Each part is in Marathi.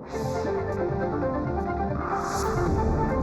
Thank you.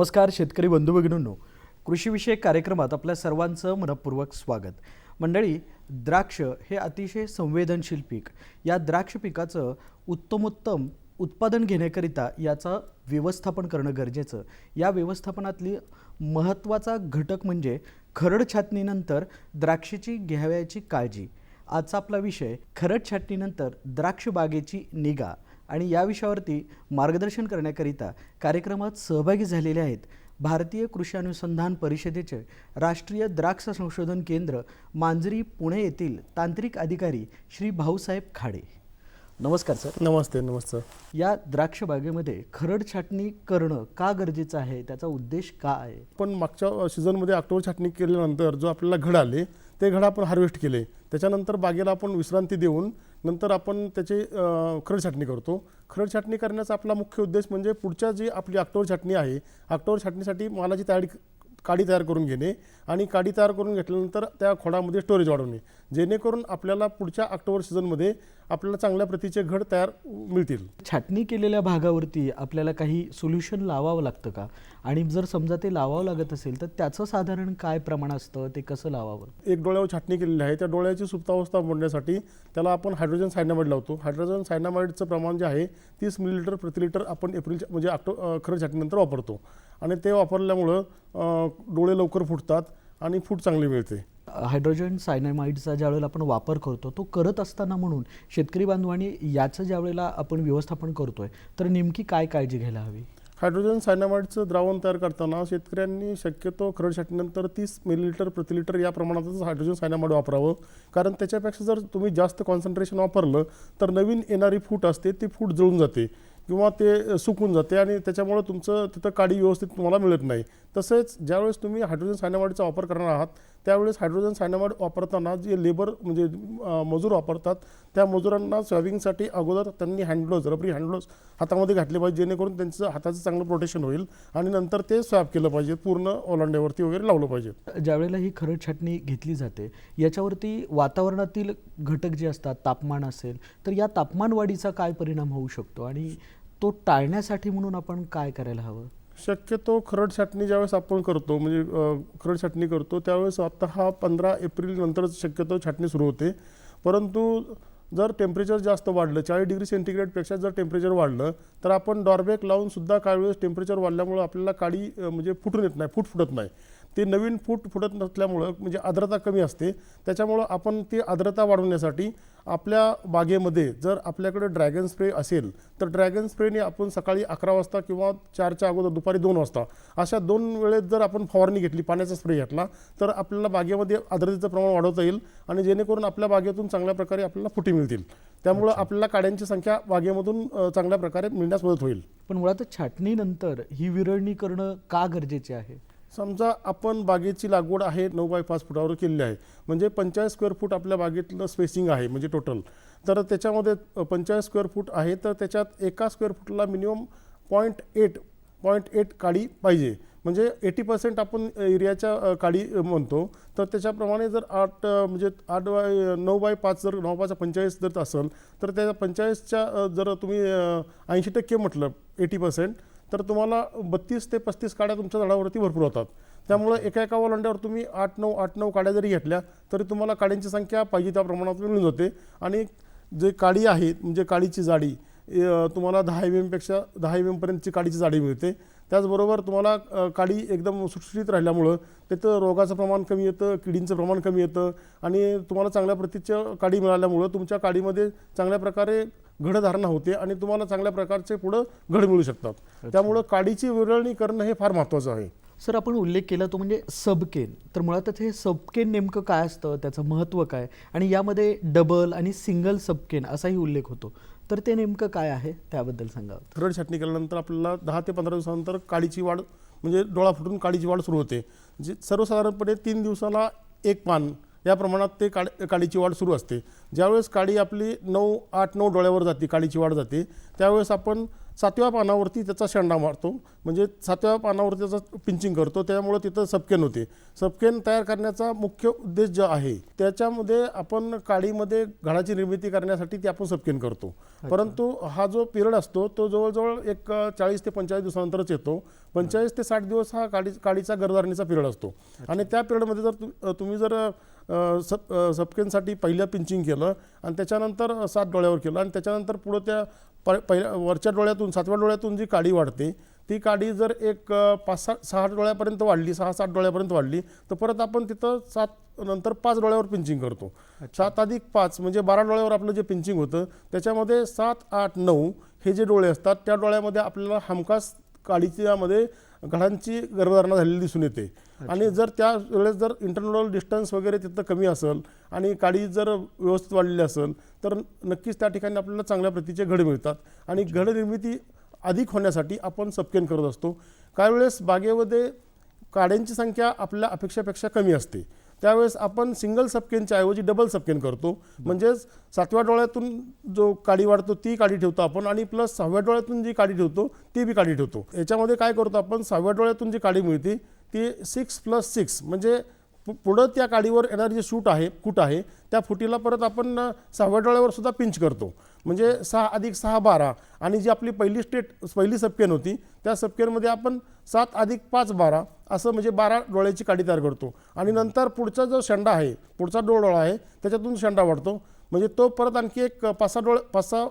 नमस्कार शेतकरी बंधू भगिनींनो. कृषीविषयक कार्यक्रमात आपल्या सर्वांचं मनपूर्वक स्वागत. मंडळी द्राक्ष हे अतिशय संवेदनशील पीक. या द्राक्ष पिकाचं उत्तमोत्तम उत्पादन घेण्याकरिता याचं व्यवस्थापन करणं गरजेचं. या व्यवस्थापनातली महत्त्वाचा घटक म्हणजे खरड छाटणीनंतर द्राक्षाची घ्यावयाची काळजी. आजचा आपला विषय खरड छाटणीनंतर द्राक्ष बागेची निगा. आणि या विषयावरती मार्गदर्शन करण्याकरिता कार्यक्रमात सहभागी झालेले आहेत भारतीय कृषी अनुसंधान परिषदेचे राष्ट्रीय द्राक्ष संशोधन केंद्र मांजरी पुणे येथील तांत्रिक अधिकारी श्री भाऊसाहेब खाडे. नमस्कार सर. नमस्ते नमस्ते. या द्राक्ष बागेमध्ये खरड छाटणी करणं का गरजेचं आहे? त्याचा उद्देश का आहे? पण मागच्या सीझनमध्ये ऑक्टोबर छाटणी केल्यानंतर जो आपल्याला घड आले ते घड आपण हार्वेस्ट केले. त्याच्यानंतर बागेला आपण विश्रांती देऊन नंतर आपण त्याची खरड छाटणी करतो. खरड छाटणी करण्याचा आपला मुख्य उद्देश म्हणजे पुढच्या जी आपली ऑक्टोबर छाटणी आहे ऑक्टोबर छाटणीसाठी मालाची तयारी काडी तयार करून घेणे आणि काडी तयार करून घेतल्यानंतर त्या खोडामध्ये स्टोरेज वाढवणे. जेणेकरून आपल्याला पुढच्या ऑक्टोबर सीझनमध्ये आपल्याला चांगल्या प्रतीचे घड तयार मिळतील. छाटणी केलेल्या भागावरती आपल्याला काही सोल्युशन लावावं लागतं का? आणि जर समजा ते लावावं लागत असेल तर त्याचं साधारण काय प्रमाण असतं? ते कसं लावावं? एक डोळ्यावर छाटणी केलेली आहे. त्या डोळ्याची सुप्तावस्था मोडण्यासाठी त्याला आपण हायड्रोजन सायनामाइड लावतो. हायड्रोजन सायनामाइडचं प्रमाण जे आहे तीस मिलीलिटर प्रति लिटर आपण एप्रिलच्या म्हणजे ऑक्टो खरं छाटणीनंतर वापरतो. आणि ते वापरल्यामुळं डोळे लवकर फुटतात आणि फूट चांगली मिळते. हायड्रोजन सायनामाइडचा ज्यावेळेला आपण वापर करतो तो करत असताना म्हणून शेतकरी बांधवांनी याचं ज्यावेळेला आपण व्यवस्थापन करतोय तर नेमकी काय काळजी घ्यायला हवी? हायड्रोजन सायनामाइडचं द्रावण तयार करताना शेतकऱ्यांनी शक्यतो खरड छाटणीनंतर तीस मिलीलिटर प्रति लिटर या प्रमाणातच हायड्रोजन सायनामाइड वापरावं. कारण त्याच्यापेक्षा जर तुम्ही जास्त कॉन्सन्ट्रेशन वापरलं तर नवीन येणारी फूट असते ती फूट जळून जाते किंवा ते सुकून जाते आणि त्याच्यामुळं तुमचं तिथं काडी व्यवस्थित तुम्हाला मिळत नाही. तसेच ज्यावेळेस तुम्ही हायड्रोजन सायनामाइडचा वापर करणार आहात त्यावेळेस हायड्रोजन सायनामाइड वापरताना जे लेबर म्हणजे मजूर वापरतात त्या मजुरांना स्वॅबिंगसाठी अगोदर त्यांनी हँडग्लोज रबरी हँडग्लोज हातामध्ये घातले पाहिजे जेणेकरून त्यांचं हाताचं चांगलं प्रोटेक्शन होईल आणि नंतर ते स्वॅब केलं पाहिजे पूर्ण ओलांड्यावरती वगैरे लावलं पाहिजे. ज्यावेळेला ही खरड छाटणी घेतली जाते याच्यावरती वातावरणातील घटक जे असतात तापमान असेल तर या तापमान वाढीचा काय परिणाम होऊ शकतो? आणि तो टाळण्यासाठी म्हणून आपण काय करायला हवं? शक्यतो खरड छाटणी ज्यावेळेस आपण करतो म्हणजे खरड छाटणी करतो त्यावेळेस आता हा पंधरा एप्रिल नंतरच शक्यतो छाटणी सुरू होते. परंतु जर टेम्परेचर जास्त वाढलं चाळीस डिग्री सेंटीग्रेडपेक्षा जर टेम्परेचर वाढलं तर आपण डॉरबॅक लावूनसुद्धा काही वेळेस टेम्परेचर वाढल्यामुळं आपल्याला काडी म्हणजे फुटून येत नाही फूट फुटत नाही. ते नवीन फूट फुटत नसल्यामुळं म्हणजे आर्द्रता कमी असते. त्याच्यामुळं आपण ती आर्द्रता वाढवण्यासाठी आपल्या बागेमध्ये जर आपल्याकडे ड्रॅगन स्प्रे असेल तर ड्रॅगन स्प्रेने आपण सकाळी अकरा वाजता किंवा चारच्या अगोदर दुपारी दोन वाजता अशा दोन वेळेत जर आपण फवारणी घेतली पाण्याचा स्प्रे घेतला तर आपल्याला बागेमध्ये आर्द्रतेचं प्रमाण वाढवता येईल आणि जेणेकरून आपल्या बागेतून चांगल्या प्रकारे आपल्याला फुटी मिळतील. त्यामुळं आपल्याला काड्यांची संख्या बागेमधून चांगल्या प्रकारे मिळण्यास मदत होईल. पण मुळात छाटणीनंतर ही विरळणी करणं का गरजेचे आहे? समजा आपण बागेची लागवड आहे नऊ बाय पाच फुटावर केलेली आहे. म्हणजे पंचाळीस स्क्वेअर फूट आपल्या बागेतलं स्पेसिंग आहे म्हणजे टोटल तर त्याच्यामध्ये पंचाळीस स्क्वेअर फूट आहे तर त्याच्यात एका square फूटला minimum point eight point eight काळी पाहिजे. म्हणजे एटी पर्सेंट आपण एरियाच्या काळी म्हणतो. तर त्याच्याप्रमाणे जर आठ म्हणजे आठ बाय नऊ बाय पाच जर नऊ पाच पंचेचाळीस जर असेल तर त्या पंचेचाळीसच्या जर तुम्ही ऐंशी टक्के म्हटलं एटी पर्सेंट तर तुम्हाला बत्तीस ते पस्तीस काड्या तुमच्या झाडावरती भरपूर होतात. त्यामुळे एका एका वलांड्यावर तुम्ही आठ नऊ आठ नऊ काड्या जरी घेतल्या तरी तुम्हाला काड्यांची संख्या पाहिजे त्या प्रमाणात मिळून जाते. आणि जे काडी आहे म्हणजे काडीची जाडी तुम्हाला दहा एम एमपेक्षा दहा एम एमपर्यंतची काडीची जाडी मिळते. त्याचबरोबर तुम्हाला काडी एकदम सुटसुटीत राहिल्यामुळं तिथं रोगाचं प्रमाण कमी येतं किडींचं प्रमाण कमी येतं आणि तुम्हाला चांगल्या प्रतीच्या काडी मिळाल्यामुळं तुमच्या काडीमध्ये चांगल्या प्रकारे घडधारणा होते आणि तुम्हाला चांगल्या प्रकारचे पुढं घड मिळू शकतात. त्यामुळं काडीची विरळणी करणं हे फार महत्त्वाचं आहे. सर आपण उल्लेख केला तो म्हणजे सबकेन. तर मुळातच हे सबकेन नेमकं काय असतं? त्याचं महत्त्व काय? आणि यामध्ये डबल आणि सिंगल सबकेन असाही उल्लेख होतो. तर ते नेमकं काय आहे? त्याबद्दल सांगा. थरड छाटणी केल्यानंतर आपल्याला दहा ते पंधरा दिवसानंतर काडीची वाढ म्हणजे डोळा फुटून काडीची वाढ सुरू होते. जे सर्वसाधारणपणे तीन दिवसाला एक पान या प्रमाणात ते काड काडीची वाढ सुरू असते. ज्यावेळेस काडी आपली नऊ आठ नऊ डोळ्यावर जाते काडीची वाढ जाते त्यावेळेस आपण सातव्या पानावरती त्याचा शेंडा मारतो. म्हणजे सातव्या पानावरती त्याचा पिंचिंग करतो त्यामुळे तिथं सबकेन होते. सबकेन तयार करण्याचा मुख्य उद्देश जो आहे त्याच्यामध्ये आपण काडीमध्ये घडाची निर्मिती करण्यासाठी ते आपण सबकेन करतो. परंतु हा जो पिरियड असतो तो जवळजवळ एक चाळीस ते पंचेचाळीस दिवसानंतरच येतो. पंचेचाळीस ते साठ दिवस हा काडी काडीचा गर्भधारणेचा पिरियड असतो. आणि त्या पिरियडमध्ये जर तुम्ही जर अ, सबकेनसाठी पहिलं पिंचिंग केलं आणि त्याच्यानंतर सात डोळ्यावर केलं. आणि त्याच्यानंतर पुढं त्या प पहिल्या वरच्या डोळ्यातून सातव्या डोळ्यातून जी काडी वाढते ती काडी जर एक पाच सहा सहा डोळ्यापर्यंत वाढली सहा सात डोळ्यापर्यंत वाढली तर परत आपण तिथं सात नंतर पाच डोळ्यावर पिंचिंग करतो. सात अधिक पाच म्हणजे बारा डोळ्यावर आपलं जे पिंचिंग होतं त्याच्यामध्ये सात आठ नऊ हे जे डोळे असतात त्या डोळ्यामध्ये आपल्याला हमखास काडीच्यामध्ये घडांची गर्भधारणा झालेली दिसून येते. आणि जर त्या वेळेस जर इंटरनल डिस्टन्स वगैरे तिथं कमी असेल आणि काडी जर व्यवस्थित वाढलेली असेल तर नक्कीच त्या ठिकाणी आपल्याला चांगल्या प्रतीचे घड मिळतात. आणि घड निर्मिती अधिक होण्यासाठी आपण सबकेन करत असतो. काही वेळेस बागेमध्ये काड्यांची संख्या आपल्या अपेक्षेपेक्षा कमी असते. त्यावेळेस आपण सिंगल सबकेनच्या ऐवजी डबल सबकेन करतो. म्हणजेच सातव्या डोळ्यातून जो काडी वाढतो ती काडी ठेवतो आपण आणि प्लस सहाव्या डोळ्यातून जी काडी ठेवतो ती बी काडी ठेवतो. याच्यामध्ये काय करतो आपण? सहाव्या डोळ्यातून जी काडी मिळते ती सिक्स प्लस सिक्स म्हणजे पु- पुढं त्या काडीवर येणारी जे शूट आहे कूट आहे त्या फुटीला परत आपण सहाव्या डोळ्यावर सुद्धा पिंच करतो. म्हणजे सहा अधिक सहा बारा. आणि जी आपली पहिली स्टेट पहिली सबकेन होती त्या सबकेनमध्ये आपण सात अधिक पाच बारा असं म्हणजे बारा डोळ्याची काडी तयार करतो. आणि नंतर पुढचा जो शेंडा आहे पुढचा डोळ डोळा आहे त्याच्यातून शेंडा वाढतो. म्हणजे तो परत आणखी एक पाच सहा डोळे पाच सहा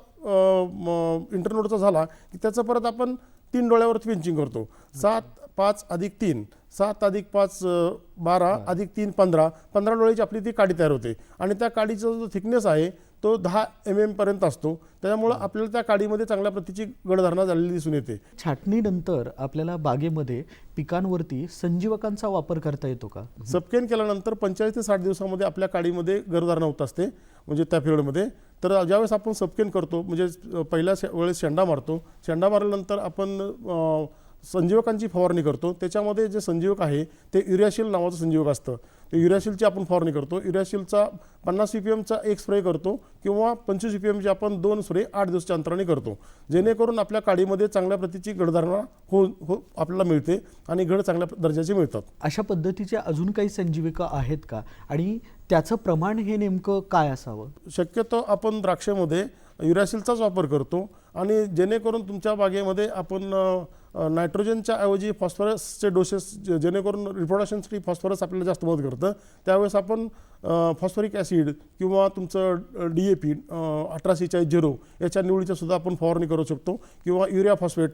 इंटरनोडचा झाला की त्याचं परत आपण तीन डोळ्यावर पिंचिंग करतो. सात पाच अधिक तीन सात अधिक पाच बारा अधिक तीन पंधरा पंधरा डोळ्याची आपली ती काडी तयार होते. आणि त्या काडीचा जो थिकनेस आहे तो दहा एम एमपर्यंत असतो. त्यामुळं आपल्याला त्या काडीमध्ये चांगल्या प्रतीची गडधारणा झालेली दिसून येते. छाटणीनंतर आपल्याला बागेमध्ये पिकांवरती संजीवकांचा वापर करता येतो का? सबकेन केल्यानंतर पंचेचाळीस ते साठ दिवसामध्ये आपल्या काडीमध्ये गर्भधारणा होत असते म्हणजे त्या पिरियडमध्ये तर ज्यावेळेस आपण सबकेन करतो म्हणजे पहिल्या वेळेस शेंडा मारतो. शेंडा मारल्यानंतर आपण संजीवकांची फवारणी करतो. त्याच्यामध्ये जे संजीवक आहे ते युरियाशील नावाचं संजीवक असतं. ते युरियाशीलची आपण फवारणी करतो. युरियाशीलचा पन्नास सी पी एमचा एक स्प्रे करतो किंवा पंचवीस सी पी एमचे आपण दोन स्प्रे आठ दिवसाच्या अंतराने करतो. जेणेकरून आपल्या काडीमध्ये चांगल्या प्रतीची गडधारणा हो हो आपल्याला मिळते आणि घड चांगल्या दर्जाचे मिळतात. अशा पद्धतीचे अजून काही संजीविका आहेत का? आणि त्याचं प्रमाण हे नेमकं काय असावं? शक्यतो आपण द्राक्षामध्ये युरॅसिलचाच वापर करतो आणि जेणेकरून तुमच्या बागेमध्ये आपण नायट्रोजनच्या ऐवजी फॉस्फरसचे डोसेस जेणेकरून रिप्रोडक्शनसाठी फॉस्फरस आपल्याला जास्त मदत करतं. त्यावेळेस आपण फॉस्फरिक ॲसिड किंवा तुमचं डी ए पी अठरा सेहेचाळीस झिरो याच्या निवडीच्यासुद्धा सुद्धा आपण फवारणी करू शकतो. किंवा युरिया फॉस्फेट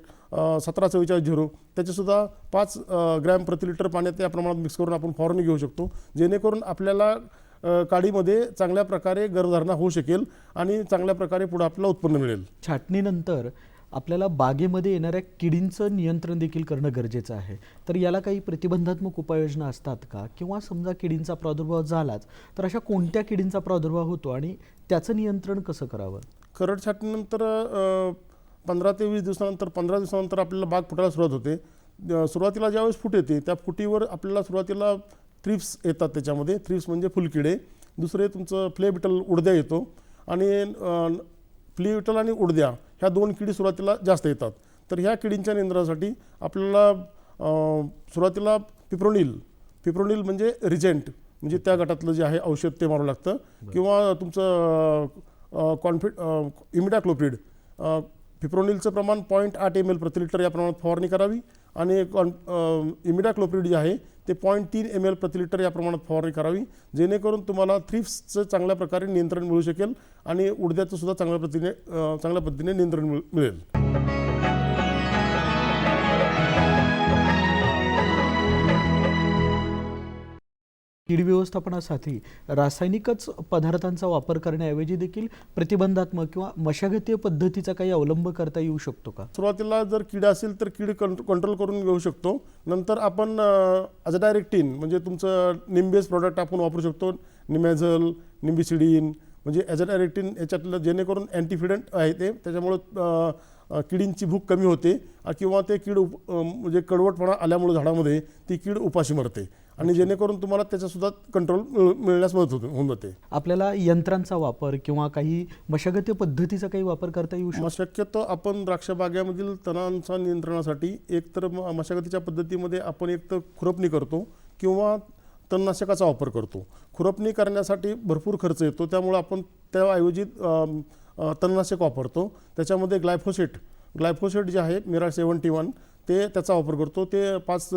सतरा चव्वेचाळीस झिरो त्याचेसुद्धा पाच ग्रॅम प्रति लिटर पाण्यात त्या प्रमाणात मिक्स करून आपण फवारणी घेऊ शकतो. जेणेकरून आपल्याला काडीमध्ये चांगल्या प्रकारे गर्भधारणा होऊ शकेल आणि चांगल्या प्रकारे पुढे आपल्याला उत्पन्न मिळेल. छाटणीनंतर आपल्याला बागेमध्ये येणाऱ्या किडींचं नियंत्रण देखील करणं गरजेचं आहे. तर याला काही प्रतिबंधात्मक उपाययोजना असतात का? किंवा समजा किडींचा प्रादुर्भाव झालाच तर अशा कोणत्या किडींचा प्रादुर्भाव होतो आणि त्याचं नियंत्रण कसं करावं? करड छाटणीनंतर पंधरा ते वीस दिवसानंतर पंधरा दिवसानंतर आपल्याला बाग फुटायला सुरुवात होते. सुरुवातीला ज्यावेळेस फूट येते त्या फुटीवर आपल्याला सुरुवातीला थ्रिप्स येतात त्याच्यामध्ये. थ्रिप्स म्हणजे फुलकिडे. दुसरे तुमचं फ्लेबिटल उडद्या येतो. आणि फ्ली बिटल आणि उडद्या ह्या दोन किडी सुरुवातीला जास्त येतात. तर ह्या किडींच्या नियंत्रणासाठी आपल्याला सुरुवातीला पिप्रोनिल पिप्रोनिल म्हणजे रिजेंट म्हणजे त्या गटातलं जे आहे औषध ते मारावं लागतं. किंवा तुमचं कॉन्फिड इमिडाक्लोप्रिड फिप्रोनिलचं प्रमाण पॉईंट आठ एम एल प्रति लिटर या प्रमाणात फवारणी करावी. आणि कॉन इमिडाक्लोप्रिड जे आहे ते पॉईंट तीन एम एल प्रति लिटर या प्रमाणात फवारणी करावी. जेणेकरून तुम्हाला थ्रिप्सचं चांगल्या प्रकारे नियंत्रण मिळू शकेल आणि उडद्याचं सुद्धा चांगल्या पद्धतीने चांगल्या पद्धतीने नियंत्रण मिळ- मिळेल. कीड व्यवस्थापनासाठी रासायनिकच पदार्थांचा वापर करण्याऐवजी देखील प्रतिबंधात्मक किंवा मशागतीय पद्धतीचा काही अवलंब करता येऊ शकतो का? सुरुवातीला जर कीड असेल तर कीड कंट्रोल करून घेऊ शकतो. नंतर आपण अजडायरेक्टिन म्हणजे तुमचं निंबेस प्रॉडक्ट आपण वापरू शकतो. निमॅझल निंबिसिडीन म्हणजे ॲझरेटिन याच्यातलं जेणेकरून अँटीफिडंट आहे ते. त्याच्यामुळं किडींची भूक कमी होते किंवा ते कीड उप- म्हणजे कडवटपणा आल्यामुळे झाडामध्ये ती कीड उपाशी मरते. आणि जेणेकरून तुम्हाला त्याच्यासुद्धा कंट्रोल मिळण्यास मदत होते होऊन जाते. आपल्याला यंत्रांचा वापर किंवा काही मशागती पद्धतीचा काही वापर करता येऊ शकतो? शक्यतो आपण द्राक्ष बागेमधील तणांचा नियंत्रणासाठी एकतर म- मशागतीच्या पद्धतीमध्ये आपण एक तर खुरपणी करतो किंवा तणनाशकाचा वापर करतो. खुरपणी करण्यासाठी भरपूर खर्च येतो त्यामुळे आपण त्याऐवजी तणनाशक वापरतो. त्याच्यामध्ये ग्लायफोसेट ग्लायफोसेट जे आहे मिरा सेवन्टी वन ते त्याचा वापर करतो. ते पाच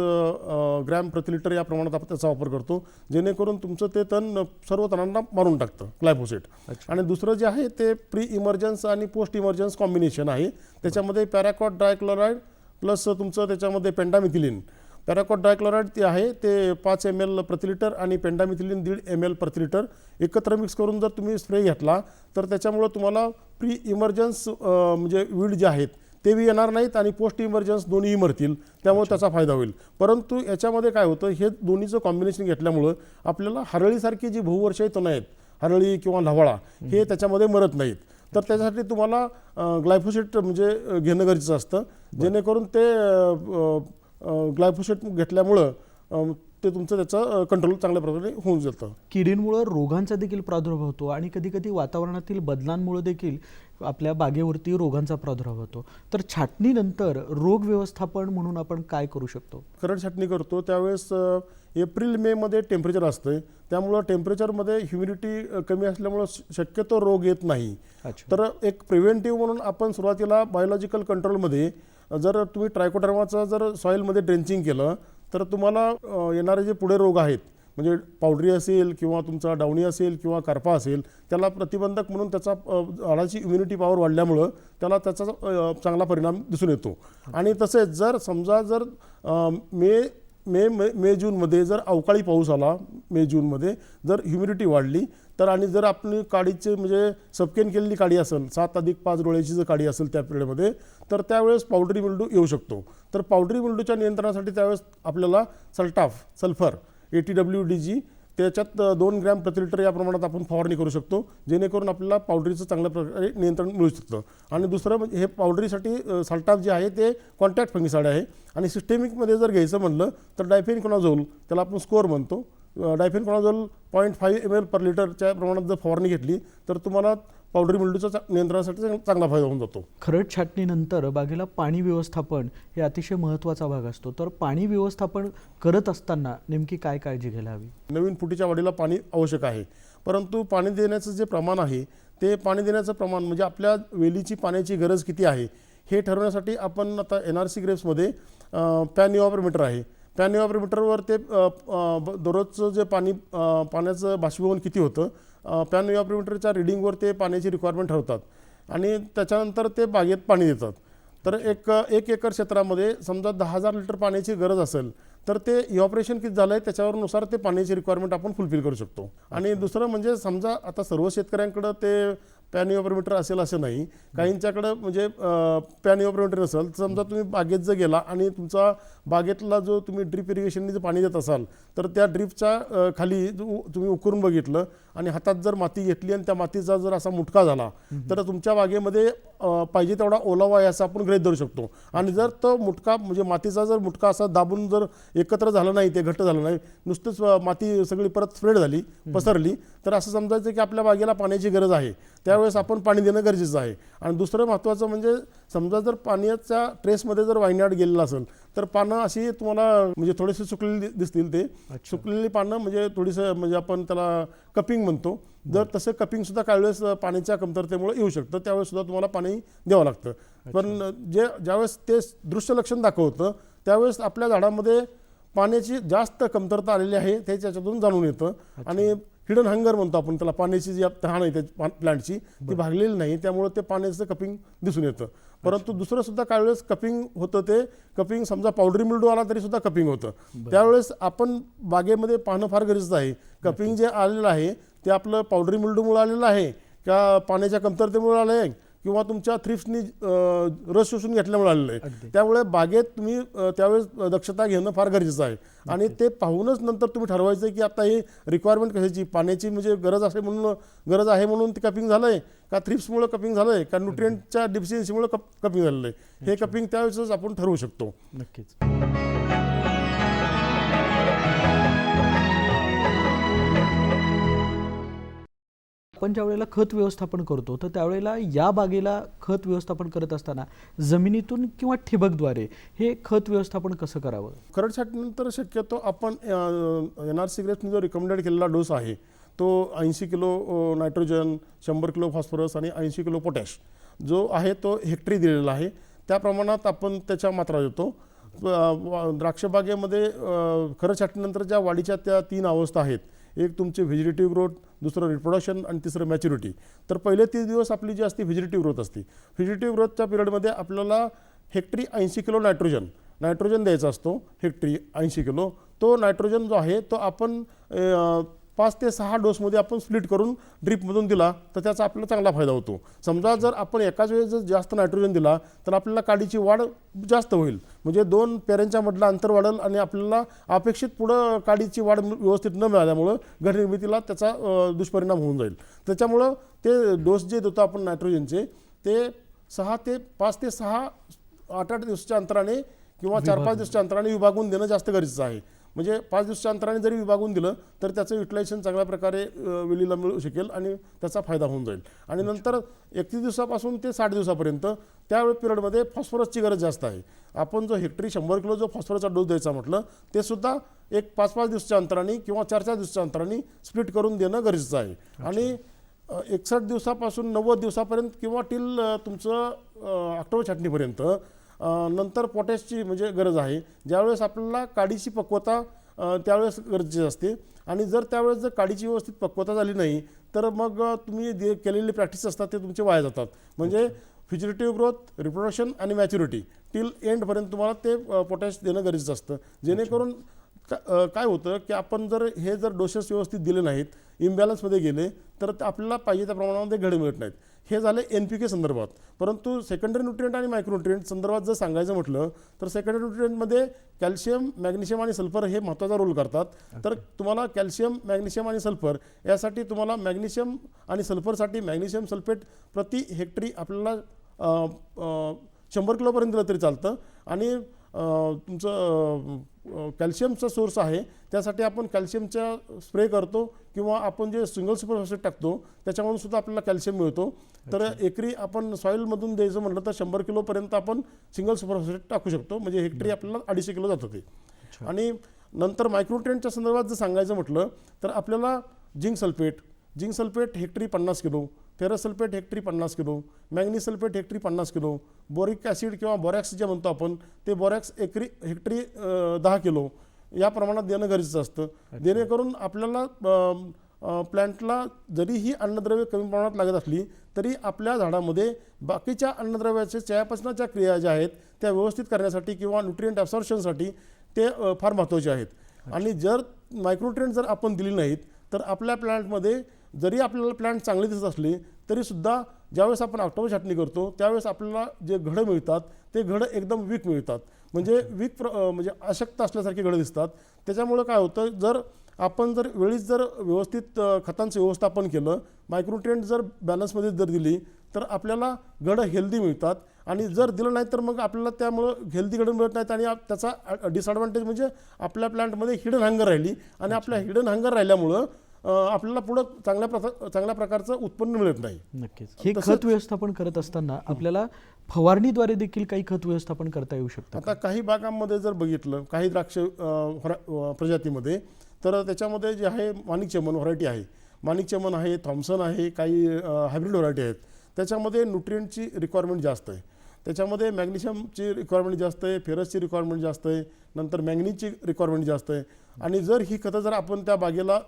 ग्रॅम प्रति लिटर या प्रमाणात आपण त्याचा वापर करतो. जेणेकरून तुमचं ते तण सर्व तणांना मारून टाकतं ग्लायफोसेट. आणि दुसरं जे आहे ते प्री इमर्जन्स आणि पोस्ट इमर्जन्स कॉम्बिनेशन आहे. त्याच्यामध्ये पॅराकॉट डायक्लोराईड प्लस तुमचं त्याच्यामध्ये पेंडामिथिलिन. पॅराकॉट डायक्लोराईड ते आहे ते पाच एम एल प्रति लिटर आणि पेंडामिथिलिन दीड एम एल प्रति लिटर एकत्र मिक्स करून जर तुम्ही स्प्रे घेतला तर त्याच्यामुळं तुम्हाला प्री इमर्जन्स म्हणजे वीड जे आहेत ते बी येणार नाहीत आणि पोस्ट इमर्जन्स दोन्हीही मरतील. त्यामुळे त्याचा फायदा होईल. परंतु याच्यामध्ये काय होतं हे दोन्हीचं कॉम्बिनेशन घेतल्यामुळं आपल्याला हरळीसारखी जी बहुवर्षीय तणं आहेत हरळी किंवा ढवाळा हे त्याच्यामध्ये मरत नाहीत. तर त्याच्यासाठी तुम्हाला ग्लायफोसेट म्हणजे घेणं गरजेचं असतं. जेणेकरून ते ग्लायफोसेट घेतल्यामुळं ते तुमचं त्याचं कंट्रोल चांगल्या प्रकारे होऊन जातं. किडींमुळे रोगांचा देखील प्रादुर्भाव होतो आणि कधी कधी वातावरणातील बदलांमुळे देखील आपल्या बागेवरती रोगांचा प्रादुर्भाव होतो. तर छाटणीनंतर रोग व्यवस्थापन म्हणून आपण काय करू शकतो? करड छाटणी करतो त्यावेळेस एप्रिल मेमध्ये टेम्परेचर असतं त्यामुळं टेम्परेचरमध्ये ह्युमिडिटी कमी असल्यामुळं शक्यतो रोग येत नाही. तर एक प्रिव्हेंटिव्ह म्हणून आपण सुरुवातीला बायोलॉजिकल कंट्रोलमध्ये जर तुम्ही ट्रायकोडर्माचं जर सॉईलमध्ये ड्रेंचिंग केलं तर तुम्हाला येणारे जे पुढे रोग आहेत म्हणजे पावडरी असेल किंवा तुमचा डावणी असेल किंवा करपा असेल त्याला प्रतिबंधक म्हणून त्याचा झाडाची इम्युनिटी पॉवर वाढल्यामुळं त्याला त्याचा चांगला परिणाम दिसून येतो. आणि तसेच जर समजा जर मे मे मे मे जूनमध्ये जर अवकाळी पाऊस आला मे जूनमध्ये जर ह्युमिडिटी वाढली तर आणि जर आपली काडीचे म्हणजे सबकेन केलेली काडी असेल सात अधिक पाच डोळ्याची जर काडी असेल त्या पिरियडमध्ये तर त्यावेळेस पावडरी मिल्डू येऊ शकतो. तर पावडरी मिल्डूच्या नियंत्रणासाठी त्यावेळेस आपल्याला सल्टाफ sulphur A T W D G त्याच्यात दोन ग्रॅम प्रति लिटर या प्रमाणात आपण फवारणी करू शकतो जेणेकरून आपल्याला पावडरीचं चांगल्या प्रकारे नियंत्रण मिळू शकतं. आणि दुसरं म्हणजे हे पावडरीसाठी सल्टाफ साल्टाफ जे आहे ते कॉन्टॅक्ट फंगिसाड आहे. आणि सिस्टेमिकमध्ये जर घ्यायचं म्हणलं तर डायफेनकोनाझोल त्याला आपण स्कोअर म्हणतो. Difenoconazole point five M L per लिटरच्या प्रमाणात जर फवारणी घेतली तर तुम्हाला पावडरी मिल्डूचा नियंत्रणासाठी चांग- चांगला फायदा होऊन जातो. खरड छाटणीनंतर बागेला पाणी व्यवस्थापन हे अतिशय महत्त्वाचा भाग असतो. तर पाणी व्यवस्थापन करत असताना नेमकी काय काळजी घ्यायला हवी? नवीन फुटीच्या वाढीला पाणी आवश्यक आहे. परंतु पाणी देण्याचं जे प्रमाण आहे ते पाणी देण्याचं प्रमाण म्हणजे आपल्या वेलीची पाण्याची गरज किती आहे हे ठरवण्यासाठी आपण आता एन आर सी ग्रेप्समध्ये पॅन इव्हॉपरमीटर आहे. पॅन इव्हॉपरमीटरवर ते अ, अ, ब- दररोजचं जे पाणी पाण्याचं बाष्पीभवन किती होतं पॅन इव्हॉपरमीटरच्या रिडिंगवर ते पाण्याची रिक्वायरमेंट ठरवतात. आणि त्याच्यानंतर ते बागेत पाणी देतात. तर एक एक एकर क्षेत्रामध्ये समजा दहा हजार लिटर पाण्याची गरज असेल तर ते इव्हॉपरेशन किती झालं आहे त्याच्यावरनुसार ते पाण्याची रिक्वायरमेंट आपण फुलफिल करू शकतो. आणि दुसरं म्हणजे समजा आता सर्व शेतकऱ्यांकडं ते पॅन इव्हॉपरमीटर असेल असं नाही. काहींच्याकडं म्हणजे पॅन इव्हॉपरमीटर नसेल तर समजा तुम्ही बागेत जर गेला आणि तुमचा बागेतला जो तुम्ही ड्रीप इरिगेशनने जर पाणी देत असाल तर त्या ड्रीपच्या खाली तुम्ही उकरून बघितलं आणि हातात जर माती घेतली आणि त्या मातीचा जर असा मुटका झाला तर तुमच्या बागेमध्ये पाहिजे तेवढा ओलावा आहे असं आपण गृहीत धरू शकतो. आणि जर तो मुटका म्हणजे मातीचा जर मुटका असा दाबून जर एकत्र झाला नाही ते घट्ट झालं नाही नुसतंच माती सगळी परत स्प्रेड झाली पसरली तर असं समजायचं की आपल्या बागेला पाण्याची गरज आहे. त्यावेळेस आपण पाणी देणं गरजेचं आहे. आणि दुसरं महत्त्वाचं म्हणजे समजा जर पाण्याच्या ट्रेसमध्ये जर वायनाड गेलेलं असेल तर पानं अशी तुम्हाला म्हणजे थोडेसे सुकलेली दिसतील ते. सुकलेली पानं म्हणजे थोडीसं म्हणजे आपण त्याला कपिंग म्हणतो. जर तसं कपिंग सुद्धा काही वेळेस पाण्याच्या कमतरतेमुळे येऊ शकतं. त्यावेळेस सुद्धा तुम्हाला पाणी द्यावं लागतं. पण जे ज्यावेळेस ते दृश्य लक्षण दाखवतं त्यावेळेस आपल्या झाडामध्ये पाण्याची जास्त कमतरता आलेली आहे ते त्याच्यातून जाणून येतं. आणि हिडन हंगर म्हणतो आपण त्याला. पाण्याची जी तहान आहे त्या प्लांटची ती भागलेली नाही. त्यामुळे ते पाण्याचं कपिंग दिसून येतं. परंतु दुसरं सुद्धा काही वेळेस कपिंग होतं ते. कपिंग समजा पावडरी मिल्डू आला तरी सुद्धा कपिंग होतं. त्यावेळेस आपण बागेमध्ये पाहणं फार गरजेचं आहे. कपिंग जे आलेलं आहे ते आपलं पावडरी मिल्डूमुळे आलेलं आहे का पाण्याच्या कमतरतेमुळे आलं आहे किंवा तुमच्या थ्रिप्सनी रस शोषून घेतल्यामुळे आलेलं आहे. त्यामुळे बागेत तुम्ही त्यावेळेस दक्षता घेणं फार गरजेचं आहे. आणि ते पाहूनच नंतर तुम्ही ठरवायचं की आता ही रिक्वायरमेंट कशाची? पाण्याची म्हणजे गरज असे म्हणून गरज आहे म्हणून ते कपिंग झालं आहे का थ्रिप्समुळे कपिंग झालं आहे का न्यूट्रिएंटच्या डिफिशियन्सीमुळे कप कपिंग झालेलं आहे? हे कपिंग त्यावेळेसच आपण ठरवू शकतो. नक्कीच. आपण ज्या वेळेला खत व्यवस्थापन करतो तर त्यावेळेला या बागेला खत व्यवस्थापन करत असताना जमिनीतून किंवा ठिबकद्वारे हे खत व्यवस्थापन कसं करावं? करड छाटणीनंतर शक्यतो आपण एन आर सी ग्रेप्सने जो रिकमेंडेड केलेला डोस आहे तो ऐंशी किलो नायट्रोजन शंभर किलो फॉस्फरस आणि ऐंशी किलो पोटॅश जो आहे तो हेक्टरी दिलेला आहे. त्या प्रमाणात आपण त्याच्या मात्रा देतो. द्राक्षबागेमध्ये खरं छाटणीनंतर ज्या वाढीच्या त्या तीन अवस्था आहेत एक तुमची व्हेजिटेटिव्ह ग्रोथ दुसरं रिप्रोडक्शन आणि तिसरं मॅच्युरिटी तर पहिले तीस दिवस आपली जी असते व्हेजिटेटिव्ह ग्रोथ असते. व्हेजिटेटिव्ह ग्रोथच्या पिरियडमध्ये आपल्याला हेक्टरी ऐंशी किलो नायट्रोजन नायट्रोजन द्यायचा असतो हेक्टरी ऐंशी किलो. तो नायट्रोजन जो आहे तो आपण पाच ते सहा डोसमध्ये आपण स्प्लिट करून ड्रीपमधून दिला तर त्याचा आपल्याला चांगला फायदा होतो. समजा जर आपण एकाच वेळेस जर जास्त नायट्रोजन दिला तर आपल्याला काडीची वाढ जास्त होईल. म्हणजे दोन पेऱ्यांच्या मधलं अंतर वाढेल आणि आपल्याला अपेक्षित पुढं काडीची वाढ व्यवस्थित न मिळाल्यामुळं घरनिर्मितीला त्याचा दुष्परिणाम होऊन जाईल. त्याच्यामुळं ते डोस जे देतो आपण नायट्रोजनचे ते सहा ते पाच ते सहा आठ आठ दिवसाच्या अंतराने किंवा चार पाच दिवसाच्या अंतराने विभागून देणं जास्त गरजेचं आहे. म्हणजे पाच दिवसाच्या अंतराने जरी विभागून दिलं तर त्याचं युटिलायझेशन चांगल्या प्रकारे अ, वेलीला मिळू शकेल आणि त्याचा फायदा होऊन जाईल. आणि नंतर एकतीस दिवसापासून ते साठ दिवसापर्यंत त्या पिरियडमध्ये फॉस्फरसची गरज जास्त आहे. आपण जो हेक्टरी शंभर किलो जो फॉस्फरसचा डोस द्यायचा म्हटलं ते सुद्धा एक पाच पाच दिवसाच्या अंतराने किंवा चार चार दिवसाच्या अंतराने स्प्लिट करून देणं गरजेचं आहे. आणि एकसष्ट दिवसापासून नव्वद दिवसापर्यंत किंवा टिल तुमचं ऑक्टोबर छाटणीपर्यंत नंतर पोटॅशची म्हणजे गरज आहे. ज्यावेळेस आपल्याला काडीची पक्वता त्यावेळेस गरजेची असते. आणि जर त्यावेळेस जर काडीची व्यवस्थित पक्वता झाली नाही तर मग तुम्ही जे केलेली प्रॅक्टिस असतात ते तुमचे वाया जातात. म्हणजे फिजिटिव्ह ग्रोथ रिप्रोडक्शन आणि मॅच्युरिटी टिल एंडपर्यंत तुम्हाला ते पोटॅश देणं गरजेचं असतं. जेणेकरून का- काय होतं की आपण जर हे जर डोसेस व्यवस्थित दिले नाहीत इम्बॅलन्समध्ये गेले तर ते आपल्याला पाहिजे त्या प्रमाणामध्ये घडे मिळत नाहीत. हे झाले एन पी के संदर्भात. परंतु सेकंडरी न्यूट्रिएंट आणि मायक्रोन्युट्रिएंट संदर्भात जर सांगायचं म्हटलं तर सेकंडरी न्यूट्रिएंटमध्ये कॅल्शियम मॅग्नेशियम आणि सल्फर हे महत्त्वाचा रोल करतात. तर तुम्हाला कॅल्शियम मॅग्नेशियम आणि सल्फर यासाठी तुम्हाला मॅग्नेशियम आणि सल्फरसाठी मॅग्नेशियम सल्फेट प्रति हेक्टरी आपल्याला शंभर किलोपर्यंत दिलं तरी चालतं. आणि तुमचं कॅल्शियमचा सोर्स आहे त्यासाठी आपण कॅल्शियमचा स्प्रे करतो किंवा आपण जे सिंगल सुपर फॉस्फेट टाकतो त्याच्यामधून सुद्धा आपल्याला कॅल्शियम मिळतो. तर एकरी आपण सॉईलमधून द्यायचं म्हटलं तर शंभर किलोपर्यंत आपण सिंगल सुपर फॉस्फेट टाकू शकतो म्हणजे हेक्टरी आपल्याला अडीचशे किलो जातं ते. आणि नंतर मायक्रोट्रेंटच्या संदर्भात जर सांगायचं म्हटलं तर आपल्याला झिंक सल्फेट झिंक सल्फेट हेक्टरी पन्नास किलो फेरस सल्फेट हेक्टरी पन्नास किलो मॅग्नी सल्फेट हेक्टरी पन्नास किलो बोरिक ॲसिड किंवा बोरॅक्स जे म्हणतो आपण ते बोरॅक्स एकरी हेक्टरी दहा किलो. या प्रमाणात देणं गरजेचं असतं. जेणेकरून आपल्याला प्लॅन्टला जरीही अन्नद्रव्य कमी प्रमाणात लागत असली तरी आपल्या झाडामध्ये बाकीच्या अन्नद्रव्याचे चयापचनाच्या क्रिया ज्या आहेत त्या व्यवस्थित करण्यासाठी किंवा न्यूट्रिएंट ॲब्सॉर्प्शनसाठी ते फार महत्त्वाचे आहेत. आणि जर मायक्रोट्रेंट जर आपण दिली नाहीत तर आपल्या प्लॅन्टमध्ये जरी आपल्याला प्लॅन्ट चांगले दिसत असले तरीसुद्धा ज्यावेळेस आपण ऑक्टोबर छाटणी करतो त्यावेळेस आपल्याला जे घडं मिळतात ते घडं एकदम वीक मिळतात. म्हणजे वीक प्र म्हणजे अशक्त असल्यासारखे घडं दिसतात. त्याच्यामुळं काय होतं जर आपण जर वेळीच जर व्यवस्थित खतांचं व्यवस्थापन केलं मायक्रोट्रेंट जर बॅलन्समध्ये जर दिली तर आपल्याला घडं हेल्दी मिळतात. आणि जर दिलं नाही तर मग आपल्याला त्यामुळं हेल्दी घडं मिळत नाहीत आणि त्याचा डिसएडव्हान्टेज म्हणजे आपल्या प्लांटमध्ये हिडन हँगर राहिली. आणि आपल्या हिडन हँगर राहिल्यामुळं आपल्याला पुढं चांगल्या प्रकार चांगल्या प्रकारचं उत्पन्न मिळत नाही. नक्कीच. हे खत व्यवस्थापन करत असताना आपल्याला फवारणीद्वारे देखील काही खत व्यवस्थापन करता येऊ शकतं आता काही भागांमध्ये जर बघितलं काही द्राक्ष प्रजातीमध्ये तर त्याच्यामध्ये जे आहे माणिक चमन व्हरायटी आहे. माणिक चमन आहे थॉम्सन आहे काही हायब्रिड व्हरायटी आहेत. त्याच्यामध्ये न्यूट्रिएंटची रिक्वायरमेंट जास्त आहे. त्याच्यामध्ये मॅग्नेशियमची रिक्वायरमेंट जास्त आहे फेरसची रिक्वायरमेंट जास्त आहे नंतर मॅग्नीची रिक्वायरमेंट जास्त आहे. आणि जर ही खतं जर आपण त्या बागेला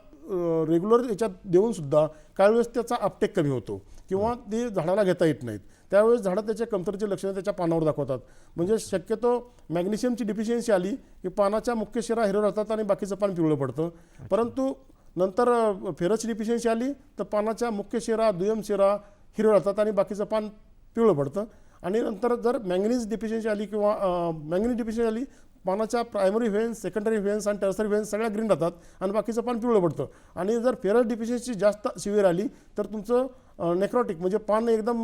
रेग्युलर याच्यात देऊन सुद्धा काही वेळेस त्याचा अपटेक कमी होतो. किंवा ते झाडाला घेता येत नाहीत. त्यावेळेस झाडं त्याच्या कमतरतेची लक्षणं त्याच्या पानावर दाखवतात. म्हणजे शक्यतो मॅग्नेशियमची डिफिशियन्सी आली की पानाच्या मुख्य शिरा हिरव राहतात आणि बाकीचं पान पिवळं पडतं. परंतु नंतर फेरसची डिफिशियन्सी आली तर पानाच्या मुख्य शिरा दुय्यम शिरा हिरव राहतात आणि बाकीचं पान पिवळं पडतं. आणि नंतर जर मॅंगनीज डिफिशियन्सी आली किंवा मॅंगनीज डिफिशियन्सी आली पानाच्या प्रायमरी व्हेन्स सेकंडरी व्हेन्स आणि टर्सरी व्हेन्स सगळ्या ग्रीन राहतात आणि बाकीचं पान पिवळं पडतं. आणि जर फेरस डिफिशियन्सी जास्त सिव्हिअर आली तर तुमचं नेक्रॉटिक म्हणजे पान एकदम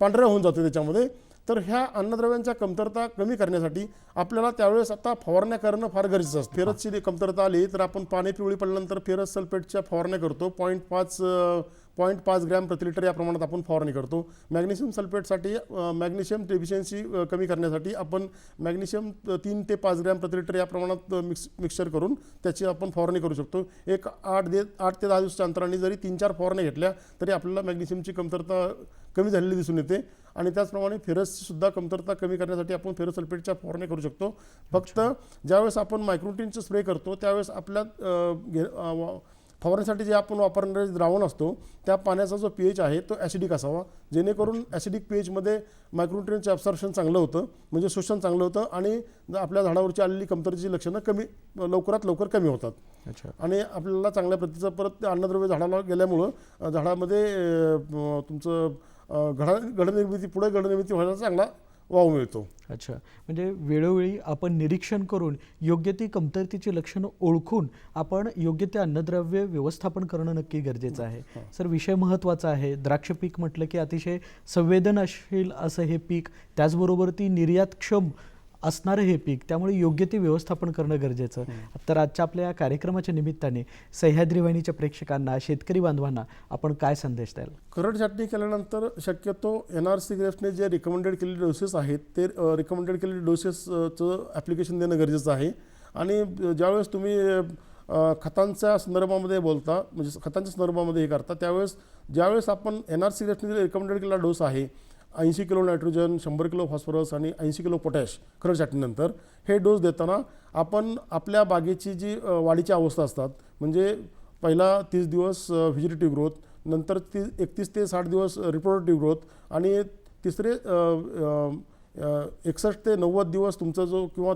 पांढरं होऊन जातं त्याच्यामध्ये. तर ह्या अन्नद्रव्यांच्या कमतरता कमी करण्यासाठी आपल्याला त्यावेळेस आता फवारण्या करणं फार गरजेचं असतं. फेरसची कमतरता आली तर आपण पाणी पिवळी पडल्यानंतर फेरस सल्फेटच्या फवारण्या करतो. पॉईंट पाच पॉईंट पाच ग्रॅम प्रति लिटर या प्रमाणात आपण फवारणी करतो. मॅग्नेशियम सल्फेटसाठी मॅग्नेशियम डेफिशियन्सी कमी करण्यासाठी आपण मॅग्नेशियम तीन ते पाच ग्रॅम प्रति लिटर या प्रमाणात मिक्स मिक्सचर करून त्याची आपण फवारणी करू शकतो. एक आठ दे आठ ते दहा दिवसाच्या अंतराने जरी तीन चार फवारण्या घेतल्या तरी आपल्याला मॅग्नेशियमची कमतरता कमी झालेली दिसून येते. आणि त्याचप्रमाणे फेरसची सुद्धा कमतरता कमी करण्यासाठी आपण फेरस सल्फेटच्या फवारण्या करू शकतो. फक्त ज्यावेळेस आपण मायक्रोटीनचं स्प्रे करतो त्यावेळेस आपल्या घे- फवारण्यासाठी जे आपण वापरणारे द्रावण असतो त्या पाण्याचा जो पी एच आहे तो ॲसिडिक असावा. जेणेकरून ॲसिडिक पी एचमध्ये मायक्रोन्युट्रियनचं ॲब्सॉर्प्शन चांगलं होतं म्हणजे शोषण चांगलं होतं आणि आपल्या झाडावरची आलेली कमतरतेची लक्षणं कमी लवकरात लवकर कमी होतात. अच्छा. आणि आपल्याला चांगल्या प्रतीचं परत ते अन्नद्रव्य झाडाला गेल्यामुळं झाडामध्ये तुमचं घडा घडनिर्मिती पुढे घडनिर्मिती व्हायला चांगला वाव मिळतो. अच्छा. म्हणजे वेळोवेळी आपण निरीक्षण करून योग्य ती कमतरतेची लक्षणं ओळखून आपण योग्य ते अन्नद्रव्य व्यवस्थापन करणं नक्की गरजेचं आहे. सर विषय महत्त्वाचा आहे. द्राक्ष पीक म्हटलं की अतिशय संवेदनशील असं हे पीक त्याचबरोबर ती निर्यातक्षम असणारं हे पीक त्यामुळे योग्य ते व्यवस्थापन करणं गरजेचं. तर आजच्या आपल्या या कार्यक्रमाच्या निमित्ताने सह्याद्री वाहिनीच्या प्रेक्षकांना शेतकरी बांधवांना आपण काय संदेश द्याल? करड छाटणी केल्यानंतर शक्यतो एन आर सी ग्रेफ्सने जे रिकमेंडेड केलेले डोसेस आहेत ते रिकमेंडेड केलेले डोसेसचं ॲप्लिकेशन देणं गरजेचं आहे. आणि ज्यावेळेस तुम्ही खतांच्या संदर्भामध्ये बोलता म्हणजे खतांच्या संदर्भामध्ये हे करता त्यावेळेस ज्यावेळेस आपण एन आर सी ग्रेफ्सने रिकमेंडेड केलेला डोस आहे ऐंशी किलो नायट्रोजन शंभर किलो फॉस्फरस आणि ऐंशी किलो पोटॅश खरड छाटणीनंतर हे डोस देताना आपण आपल्या बागेची जी वाढीची अवस्था असतात म्हणजे पहिला तीस दिवस व्हिजिटेटिव्ह ग्रोथ नंतर ती एकतीस ते साठ दिवस रिप्रोडक्टिव्ह ग्रोथ आणि तिसरे एकसष्ट ते नव्वद दिवस तुमचा जो किंवा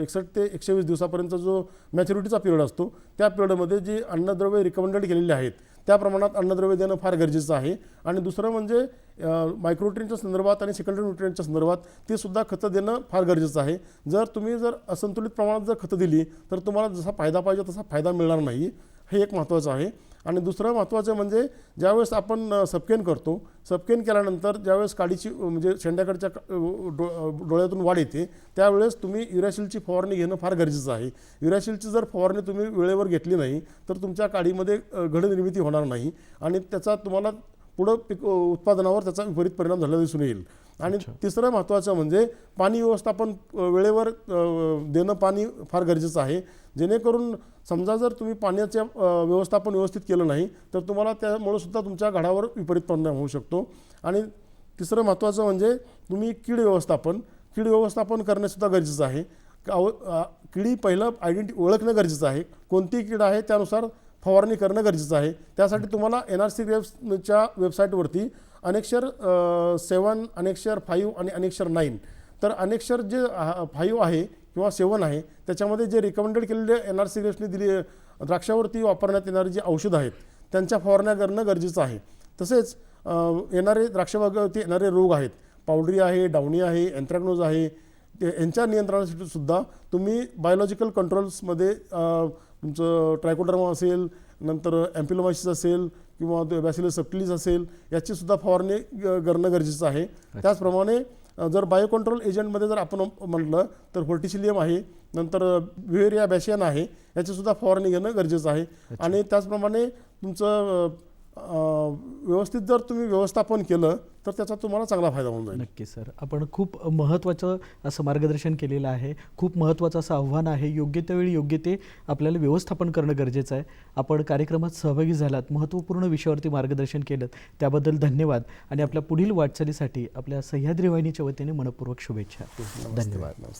एकसष्ट ते एकशे वीस दिवसापर्यंत जो मॅच्युरिटीचा पिरियड असतो त्या पिरियडमध्ये जी अन्नद्रव्ये रिकमेंडेड केलेली आहेत त्या प्रमाणात अन्नद्रव्य देणं फार गरजेचं आहे. आणि दुसरं म्हणजे मायक्रोट्रीनच्या संदर्भात आणि सेकंडरी न्यूट्रियनच्या संदर्भात ते सुद्धा खतं देणं फार गरजेचं आहे. जर तुम्ही जर असंतुलित प्रमाणात जर खतं दिली तर तुम्हाला जसा फायदा पाहिजे तसा फायदा मिळणार नाही. हे एक महत्त्वाचं आहे. आणि दुसरं महत्त्वाचं म्हणजे ज्यावेळेस आपण अ, सबकेन करतो सबकेन केल्यानंतर ज्यावेळेस काडीची म्हणजे शेंड्याकडच्या क- डो डोळ्यातून वाढ येते त्यावेळेस तुम्ही युरॅशिलची फवारणी घेणं फार गरजेचं आहे. युरॅशिलची जर फवारणी तुम्ही वेळेवर घेतली नाही तर तुमच्या काडीमध्ये घडनिर्मिती होणार नाही आणि त्याचा तुम्हाला पुढं पिक उत्पादनावर त्याचा विपरीत परिणाम झाला दिसून येईल. आणि तिसरं महत्त्वाचं म्हणजे पाणी व्यवस्थापन वेळेवर देणं पाणी फार गरजेचं आहे. जेणेकरून समजा जर तुम्ही पाण्याचे व्यवस्थापन व्यवस्थित केलं नाही तर तुम्हाला त्यामुळे सुद्धा तुमच्या घडावर विपरीत परिणाम होऊ शकतो. आणि तिसरं महत्त्वाचं म्हणजे तुम्ही कीड व्यवस्थापन कीड व्यवस्थापन करणंसुद्धा गरजेचं आहे. काव- अ, किडी पहिलं आयडेंटि ओळखणं गरजेचं आहे. कोणती कीड आहे त्यानुसार फवारणी करणं गरजेचं आहे. त्यासाठी तुम्हाला एन आर सी ग्रेप्सच्या वेबसाईटवरती अनेक्षर सेवन अनेक्षर फाईव्ह आणि अनेक्षर नाईन. तर अनेक्षर जे फाईव्ह आहे किंवा सेवन आहे त्याच्यामध्ये जे रिकमेंडेड केलेले एन आर सी ग्रेप्सने दिली द्राक्षावरती वापरण्यात येणारी जी औषधं आहेत त्यांच्या फवारण्या करणं गरजेचं आहे. तसेच येणारे द्राक्षबागावरती येणारे रोग आहेत. पावडरी आहे डावणी आहे एन्थ्रॅक्नोज आहे ते यांच्या नियंत्रणासाठी सुद्धा तुम्ही बायोलॉजिकल कंट्रोल्समध्ये तुमचं ट्रायकोडर्मा असेल नंतर ॲम्पिलोमायसिस असेल किंवा बॅसिलस सबटिलीस असेल याची सुद्धा फवारणी करणं गरजेचं आहे. त्याचप्रमाणे जर बायो कंट्रोल एजंटमध्ये जर आपण म्हटलं तर व्हर्टिसिलियम आहे नंतर व्हिवेरिया बॅशियन आहे याची सुद्धा फवारणी घेणं गरजेचं आहे. आणि त्याचप्रमाणे तुमचं व्यवस्थित जर तुम्ही व्यवस्थापन केलं तर त्याचा तुम्हाला चांगला फायदा होऊन जाईल. नक्की सर. आपण खूप महत्त्वाचं असं मार्गदर्शन केलेलं आहे. खूप महत्त्वाचं असं आव्हान आहे. योग्य त्यावेळी योग्य ते आपल्याला व्यवस्थापन करणं गरजेचं आहे. आपण कार्यक्रमात सहभागी झालात महत्त्वपूर्ण विषयावरती मार्गदर्शन केलं त्याबद्दल धन्यवाद. आणि आपल्या पुढील वाटचालीसाठी आपल्या सह्याद्री वाहिनीच्या वतीने मनपूर्वक शुभेच्छा. धन्यवाद.